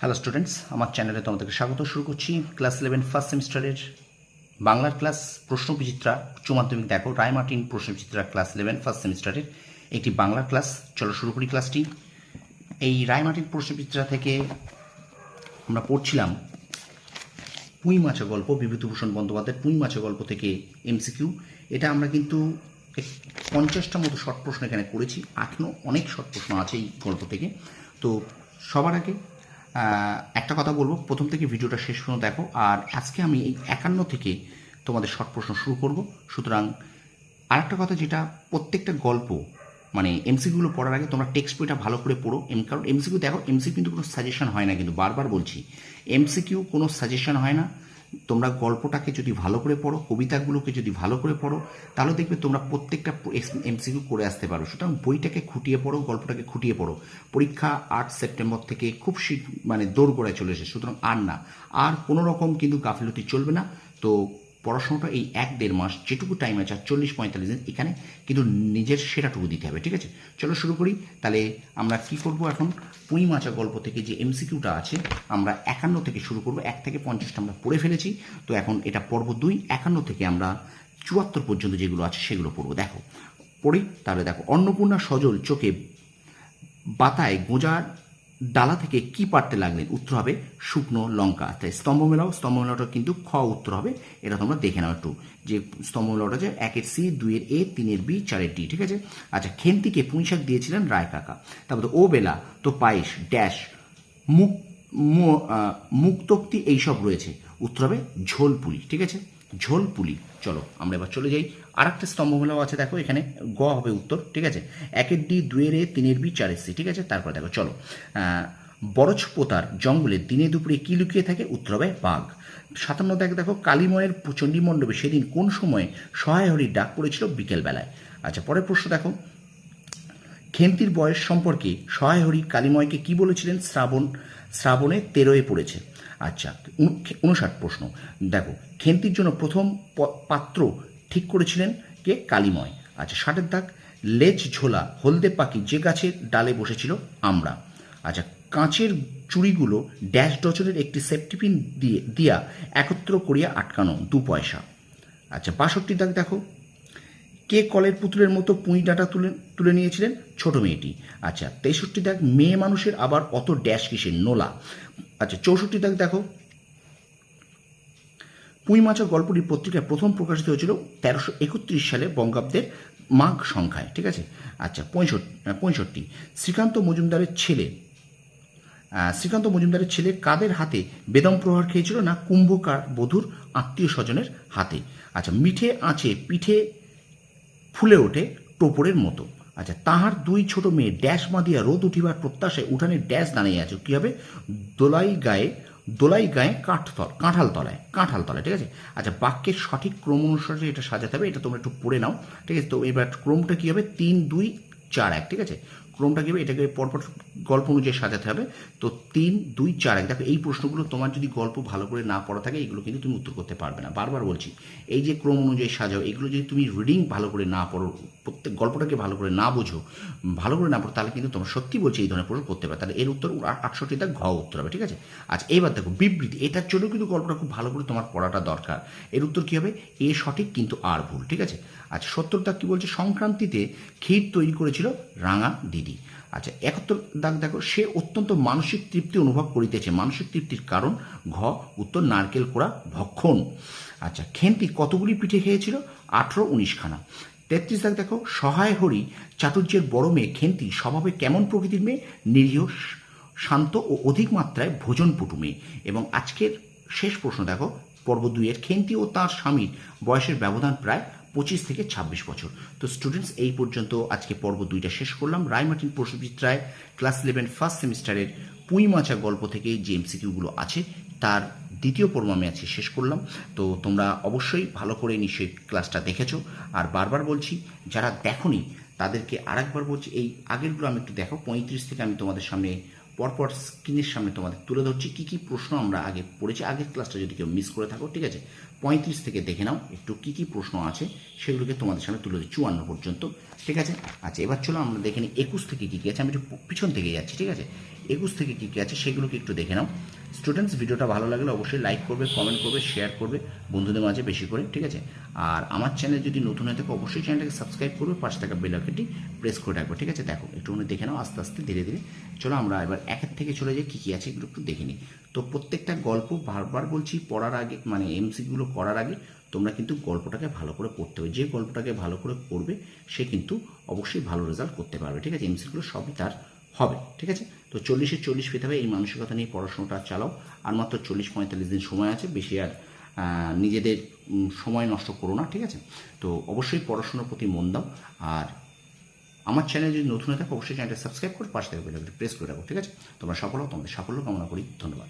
Hello students আমার চ্যানেলে তোমাদেরকে স্বাগত। শুরু করছি ক্লাস ইলেভেন ফার্স্ট সেমিস্টারের বাংলার ক্লাস প্রশ্ন বিচিত্রা উচ্চ মাধ্যমিক দেখো রায়মার্টিন প্রশ্ন বিচিত্রা ক্লাস ইলেভেন ফার্স্ট সেমিস্টারের একটি বাংলার ক্লাস চলো শুরু করি ক্লাসটি এই রায়মার্টিন প্রশ্ন বিচিত্রা থেকে আমরা পড়ছিলাম পুঁই মাছা গল্প, বিভূতিভূষণ বন্দ্যোপাধ্যায়ের পুঁই মাছা গল্প থেকে এমসিকিউ এটা আমরা কিন্তু পঞ্চাশটা মতো শর্ট প্রশ্ন এখানে করেছি। এখনও অনেক শর্ট প্রশ্ন আছে এই গল্প থেকে। তো সবার আগে একটা কথা বলব। প্রথম থেকে ভিডিওটা শেষ পর্যন্ত দেখো। আর আজকে আমি এই একান্ন থেকে তোমাদের শর্ট প্রশ্ন শুরু করব। সুতরাং আর একটা কথা যেটা প্রত্যেকটা গল্প মানে এমসিকিউগুলো পড়ার আগে তোমরা টেক্সট বইটা ভালো করে পড়ো। এম, কারণ এমসিকিউ দেখো, এমসিকিউ কিন্তু কোনো সাজেশন হয় না কিন্তু বারবার বলছি, এমসিকিউ কোনো সাজেশন হয় না। তোমরা গল্পটাকে যদি ভালো করে পড়ো, কবিতাগুলোকে যদি ভালো করে পড়ো, তাহলে দেখবে তোমরা প্রত্যেকটা এমসিকিউ করে আসতে পারো। সুতরাং বইটাকে খুঁটিয়ে পড়ো, গল্পটাকে খুঁটিয়ে পড়ো। পরীক্ষা আট সেপ্টেম্বর থেকে খুব শীঘ্র মানে দৌড় গোড়ায় চলে এসে সুতরাং আর না। আর কোনো রকম কিন্তু গাফিলতি চলবে না। তো পড়াশোনাটা এই এক দেড় মাস যেটুকু টাইম আছে, চল্লিশ পঁয়তাল্লিশ দিন, এখানে কিন্তু নিজের সেরাটুকু দিতে হবে, ঠিক আছে? চলো শুরু করি। তাহলে আমরা কি করব এখন? পুঁই মাচা গল্প থেকে যে এমসিকিউটা আছে, আমরা একান্ন থেকে শুরু করব। এক থেকে পঞ্চাশটা আমরা পড়ে ফেলেছি। তো এখন এটা পর্ব দুই। একান্ন থেকে আমরা চুয়াত্তর পর্যন্ত যেগুলো আছে, সেগুলো পড়ব। দেখো, পড়ি, তাহলে দেখো, অন্নপূর্ণা সজল চোখে বাতায় গোঁজার ডালা থেকে কি পারতে লাগলেন? উত্তর হবে শুকনো লঙ্কা। তাই স্তম্ভ মেলাও, স্তম্ভ মেলাটা কিন্তু খ উত্তর হবে, এটা তোমরা দেখে নাও একটু। যে স্তম্ভ মেলাটা যে একের সি, দুইয়ের এ, তিনের বি, চারের ডি, ঠিক আছে? আচ্ছা খেন্তিকে পুঁইশাক দিয়েছিলেন রায় কাকা তারপর ও বেলা তো পায়েস, ড্যাশ মুখ মুক্তোক্তি এইসব রয়েছে। উত্তর হবে ঝোল পুলি ঠিক আছে? ঝোল পুলি চলো, আমরা এবার চলে যাই। আর একটা স্তম্ভমেলাও আছে, দেখো, এখানে গ হবে উত্তর, ঠিক আছে? একের ডি, দুয়ের এ, তিনের বি, চারের সি, ঠিক আছে? তারপর দেখো, চলো। বরজ পোতার জঙ্গলে দিনে দুপুরে কি লুকিয়ে থাকে? উত্তর হবে বাঘ। সাতান্ন দেখ, দেখো কালীময়ের চণ্ডী মণ্ডপে সেদিন কোন সময়ে সহায় হরির ডাক পড়েছিল বিকেলবেলায়। আচ্ছা পরের প্রশ্ন দেখো। খেন্তির বয়স সম্পর্কে সহায় হরি কালীময়কে কি বলেছিলেন? শ্রাবণ, শ্রাবণে তেরোয় পড়েছে। আচ্ছা উন- উনষাট প্রশ্ন। দেখো খেন্তির জন্য প্রথম পাত্র ঠিক করেছিলেন কে? কালীময়। আচ্ছা ষাটের দাগ, লেজ ঝোলা, হলদে পাখি যে গাছের ডালে বসেছিল আমরা। আচ্ছা কাঁচের চুড়িগুলো ড্যাশ ডজনের একটি সেফটিপিন দিয়ে, দিয়া একত্র করিয়া আটকানো দু পয়সা। আচ্ছা বাষট্টি দাগ দেখো কে কলের পুতুলের মতো পুঁই ডাঁটা তুলে তুলে নিয়েছিলেন? ছোট মেয়েটি। আচ্ছা তেষট্টি দাগ মেয়ে মানুষের আবার অত ড্যাশ কিসের? নোলা। আচ্ছা চৌষট্টি দাগ দেখো। পুঁই মাছা গল্পটি পত্রিকায় প্রথম প্রকাশিত হয়েছিল তেরোশো একত্রিশ সালে বঙ্গাব্দের মাঘ সংখ্যায়, ঠিক আছে? আচ্ছা পঁয়ষট্টি পঁয়ষট্টি। শ্রীকান্ত মজুমদারের ছেলে। শ্রীকান্ত মজুমদারের ছেলে কাদের হাতে বেদম প্রহার খেয়েছিল না কুম্ভকার বধূর আত্মীয় স্বজনের হাতে? আচ্ছা মিঠে আঁচে, পিঠে ফুলে ওঠে টোপরের মতো। আচ্ছা তাহার দুই ছোট মেয়ে ড্যাশ বাঁধিয়া রোদ উঠিবার প্রত্যাশায় উঠানে ড্যাশ দাঁড়িয়ে আছে। কী হবে? দোলাই গায়ে দোলাই গায়ে কাঠতল, কাঁঠাল তলায় কাঁঠাল তলায়, ঠিক আছে? আচ্ছা বাক্যের সঠিক ক্রম অনুসারে এটা সাজাতে হবে, এটা তোমরা একটু পড়ে নাও, ঠিক আছে? তো এবার ক্রমটা কী হবে? তিন, দুই, চার, এক, ঠিক আছে? ক্রমটা কি হবে? এটাকে পরপর গল্প অনুযায়ী সাজাতে হবে। তো তিন, দুই, চার এক। দেখো, এই প্রশ্নগুলো তোমার যদি গল্প ভালো করে না পড়া থাকে, এগুলো কিন্তু তুমি উত্তর করতে পারবে না। বারবার বলছি, এই যে ক্রম অনুযায়ী সাজাও, এগুলো যদি তুমি রিডিং ভালো করে না পড়ো, প্রত্যেক গল্পটাকে ভালো করে না বোঝো, ভালো করে না পড়ো, তাহলে কিন্তু তোমরা সত্যি বলছি এই ধরনের প্রশ্ন করতে পারো তাহলে এর উত্তর আটষট্টিটা ঘ উত্তর হবে, ঠিক আছে? আচ্ছা এবার দেখো, বিবৃতি। এটার জন্য কিন্তু গল্পটা খুব ভালো করে তোমার পড়াটা দরকার। এর উত্তর কী হবে? এ সঠিক কিন্তু আর ভুল, ঠিক আছে? আচ্ছা সত্তর দাগ কী বলছে? সংক্রান্তিতে ক্ষীর তৈরি করেছিল রাঙা দিদি। আচ্ছা একাত্তর দাগ, দেখো, সে অত্যন্ত মানসিক তৃপ্তি অনুভব করিতেছে। মানসিক তৃপ্তির কারণ, ঘ, উত্তর নারকেল কোড়া ভক্ষণ। আচ্ছা খেন্তি কতগুলি পিঠে খেয়েছিল? আঠেরো, উনিশখানা। তেত্রিশ দাগ, দেখো, সহায় হরি চাটুর্যের বড় মেয়ে খেন্তি স্বভাবে কেমন প্রকৃতির মেয়ে? নিরীহ, শান্ত ও অধিক মাত্রায় ভোজন ভোজনপটু মেয়ে। এবং আজকের শেষ প্রশ্ন, দেখো, পর্ব দুইয়ের খেন্তি ও তার স্বামীর বয়সের ব্যবধান প্রায় পঁচিশ থেকে ছাব্বিশ বছর। তো স্টুডেন্টস এই পর্যন্ত আজকে পর্ব দুইটা শেষ করলাম। রায়মার্টিন রায়, ক্লাস ইলেভেন ফার্স্ট সেমিস্টারের পুঁই মাচা গল্প থেকে যে এমসিকিউগুলো আছে, তার দ্বিতীয় পর্ব আমি আজকে শেষ করলাম। তো তোমরা অবশ্যই ভালো করে নিশ্চয়ই ক্লাসটা দেখেছ। আর বারবার বলছি, যারা দেখোনি, তাদেরকে আরেকবার বলছি, এই আগেরগুলো আমি একটু দেখো পঁয়ত্রিশ থেকে আমি তোমাদের সামনে পরপর স্ক্রিনের সামনে তোমাদের তুলে ধরছি কী কী প্রশ্ন আমরা আগে পড়েছি। আগের ক্লাসটা যদি কেউ মিস করে থাকো, ঠিক আছে? পঁয়ত্রিশ থেকে দেখে নাও একটু কী কী প্রশ্ন আছে, সেগুলোকে তোমাদের সামনে তুলে ধরছি চুয়ান্ন পর্যন্ত, ঠিক আছে? আচ্ছা এবার চলো আমরা দেখে নিই একুশ থেকে কী কী আছে। আমি একটু পিছন থেকে যাচ্ছি, ঠিক আছে? একুশ থেকে কী কী আছে সেগুলোকে একটু দেখে নাও। স্টুডেন্টস ভিডিওটা ভালো লাগলে অবশ্যই লাইক করবে কমেন্ট করবে শেয়ার করবে, বন্ধুদের মাঝে বেশি করে, ঠিক আছে? আর আমার চ্যানেল যদি নতুন হয়ে থাকে, অবশ্যই চ্যানেলটাকে সাবস্ক্রাইব করবে, পাশে থাকা বেল আইকনটি প্রেস করে রাখবে, ঠিক আছে? দেখো একটুখানি দেখে নাও, আস্তে আস্তে, ধীরে ধীরে। চলো আমরা এবার একের থেকে চলে যাই, কী কী আছে এগুলো একটু দেখে নিই। তো প্রত্যেকটা গল্প বারবার বলছি, পড়ার আগে মানে এমসিগুলো করার আগে, তোমরা কিন্তু গল্পটাকে ভালো করে পড়তে হবে। যে গল্পটাকে ভালো করে পড়বে, সে কিন্তু অবশ্যই ভালো রেজাল্ট করতে পারবে, ঠিক আছে? এমসিগুলো সবই তার হবে, ঠিক আছে? তো চল্লিশে চল্লিশ পেতে হবে, এই মানসিকতা নিয়ে পড়াশোনাটা চালাও। আর মাত্র চল্লিশ পঁয়তাল্লিশ দিন সময় আছে, বেশি আর নিজেদের সময় নষ্ট করো না, ঠিক আছে? তো অবশ্যই পড়াশোনার প্রতি মন দাও। আর আমার চ্যানেল যদি নতুন হয়ে থাকে, অবশ্যই চ্যানেলটা সাবস্ক্রাইব করে পাশ থেকে প্রেস করে রাখো, ঠিক আছে? তোমরা সফল হও, তোমাদের সাফল্য কামনা করি, ধন্যবাদ।